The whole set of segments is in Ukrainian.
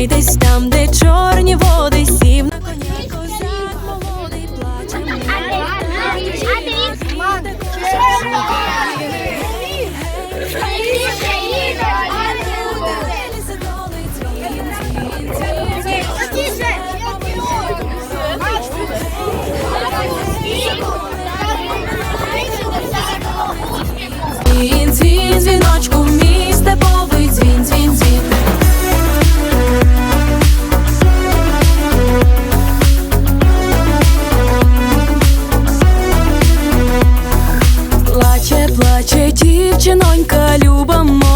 коней десь там, де чорні води, сів на коня козак молодий плаче. Він плаче дівчинонька люба моя.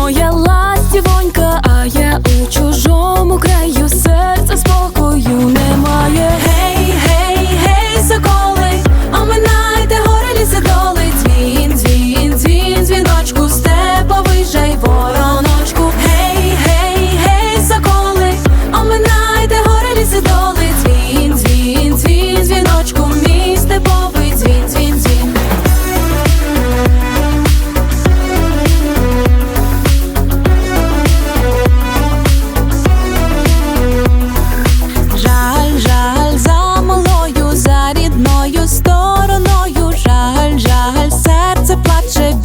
że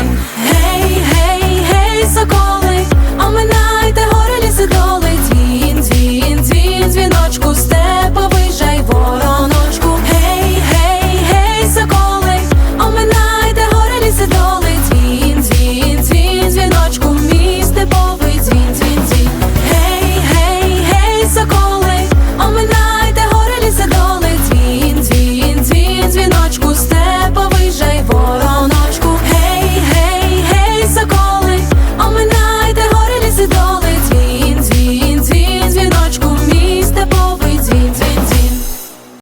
океан. Гей, гей, гей, соколи, оминайте горе ліси доли, дзвін, дзвін, дзвін, дзвіночку сте.